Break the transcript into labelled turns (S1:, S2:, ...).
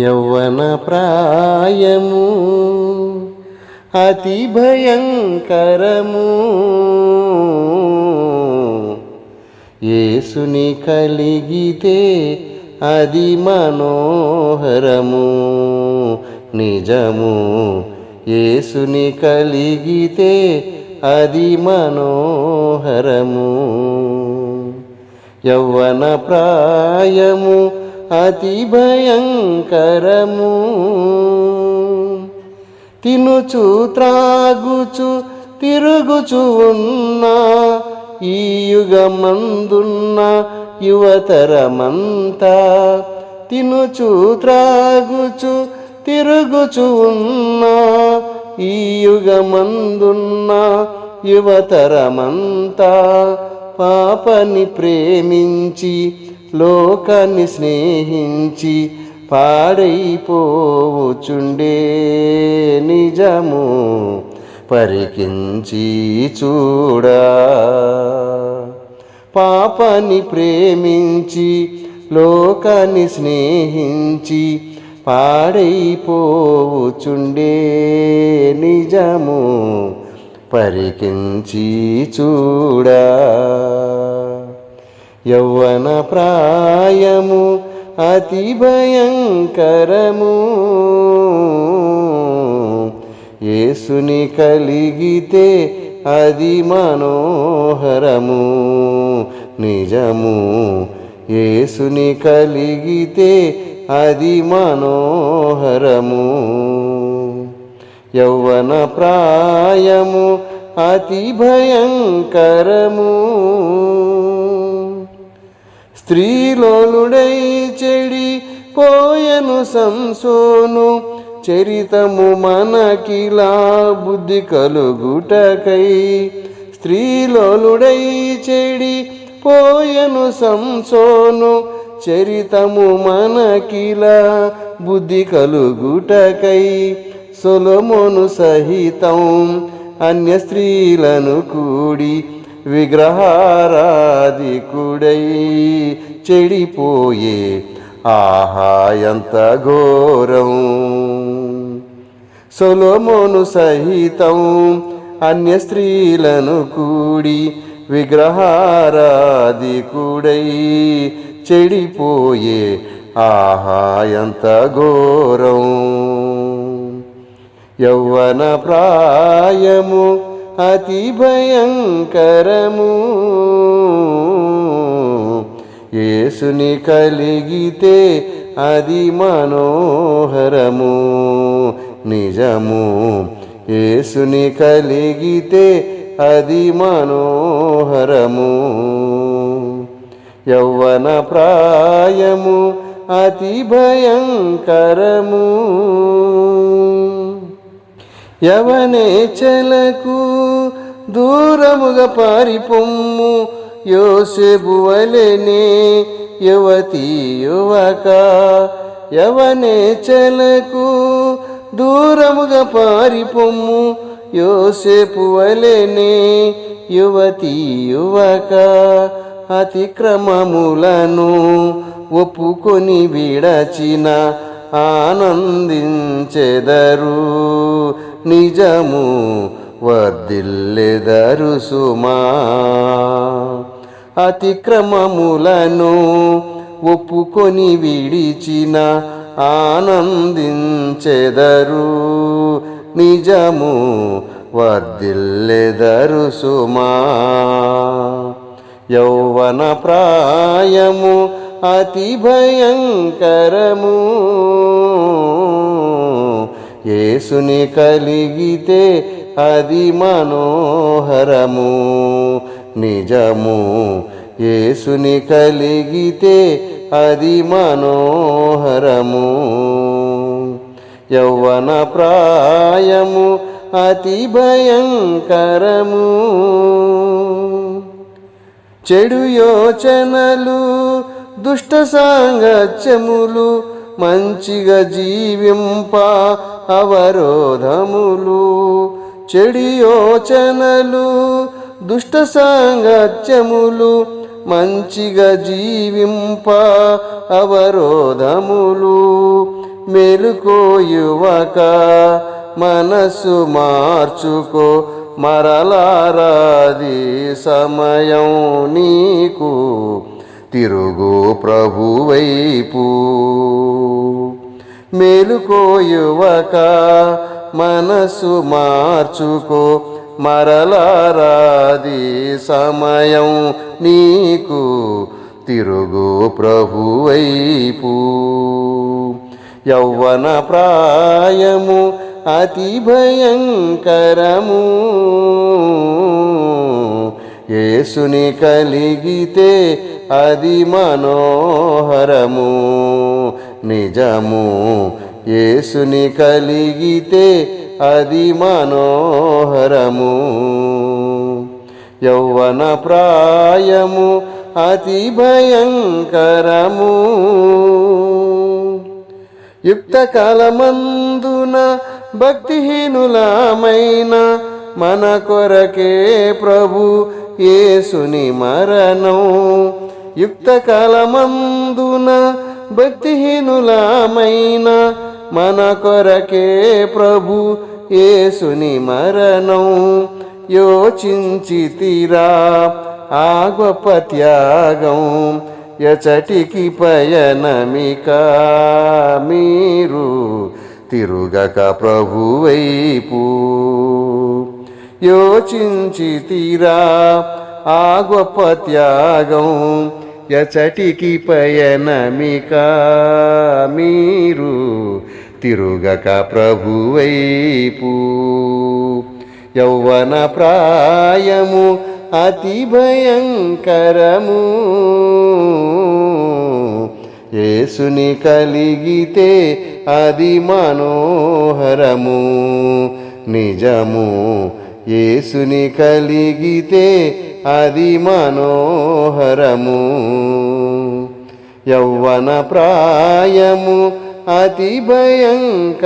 S1: యౌవన ప్రాయము అతి భయంకరము. యేసుని కలిగితే అది మనోహరము. నిజము యేసుని కలిగితే అది మనోహరము. యౌవన ప్రాయము అతి భయంకరము. తినుచు త్రాగుచు తిరుగుచు ఉన్నా ఈ యుగమందున్న యువతరమంతా తినుచు త్రాగుచు తిరుగుచు ఉన్నా ఈ యుగమందున్న యువతరమంతా పాపని ప్రేమించి లోకాన్ని స్నేహించి పాడైపోవచుండే నిజము పరికించి చూడా. పాపని ప్రేమించి లోకాన్ని స్నేహించి పాడైపోవచుండే నిజము పరికించి చూడా. యౌవన ప్రాయము అతి భయంకరము. యేసుని కలిగితే అది మనోహరము. నిజము యేసుని కలిగితే అది మనోహరము. యౌవన ప్రాయము అతి భయంకరము. స్త్రీలోలుడై చెడి పోయను సంసోను చరితము మనకిలా బుద్ధి కలుగుటకై. స్త్రీలోలుడై చెడి పోయను సంసోను చరితము మనకిలా బుద్ధి కలుగుటకై. సొలమును సహితం అన్య స్త్రీలను కూడి విగ్రహారాధికుడై చెడిపోయే ఆహా ఎంత ఘోరం. సొలొమోను సహితం అన్య స్త్రీలను కూడి విగ్రహారాధికుడై చెడిపోయే ఆహా ఎంత ఘోరం. యౌవన ప్రాయము అతి భయంకరము. యేసుని కలిగితే అది మనోహరము. నిజము యేసుని కలిగితే అది మనోహరము. యౌవన ప్రాయము అతి భయంకరము. యవనేచలకు దూరముగా పారిపొమ్ము. యోసేపు వలెనే యువతి యువక. యవనేచలకు దూరముగా పారిపొమ్ము. యోసేపు వలెనే యువతి యువక. అతిక్రమములను ఒప్పుకొని విడచిన ఆనందించెదరు. నిజము వర్ధిల్లెదరు సుమా. అతిక్రమములను ఒప్పుకొని విడిచిన ఆనందించెదరు. నిజము వర్ధిల్లెదరు సుమా. యౌవన ప్రాయము అతి భయంకరము. యేసుని కలిగితే అది మనోహరము. నిజము యేసుని కలిగితే అది మనోహరము. యౌవన ప్రాయము అతి భయంకరము. చెడు యోచనలు దుష్ట సాంగత్యములు మంచిగా జీవింప అవరోధములు చెడు యోచనలు దుష్ట సాంగత్యములు మంచిగా జీవింప అవరోధములు. మేలుకో యువక మనసు మార్చుకో మరలారాది సమయం నీకు. తిరుగు ప్రభువైపు. మేలుకో యువక మనసు మార్చుకో మరలారాది సమయం నీకు. తిరుగు ప్రభువైపు. యౌవన ప్రాయము అతి భయంకరము. యేసుని కలిగితే అది మనోహరము. నిజము యేసుని కలిగితే అది మనోహరము. యౌవన ప్రాయము అతి భయంకరము. యుక్త కాలమందున భక్తిహీనులమైన మన కొరకే ప్రభు యేసుని మరణం యుక్త కాలమందున భక్తిహీనులమైన మన కొరకే ప్రభు యేసుని మరణం యోచించితిరా ఆ గొప్ప త్యాగం ఎచటికి పయనమిక మీరు తిరుగక ప్రభువైపు. యోచించితిరా ఆ గొప్ప త్యాగం ఎచటికి పయనమిక. మీరు తిరుగక ప్రభువైపు. యౌవన ప్రాయము అతి భయంకరము. యేసుని కలిగితే అది మనోహరము. నిజము యేసుని కలిగితే అది మనోహరము. యౌవన ప్రాయము అతి భయంకరము.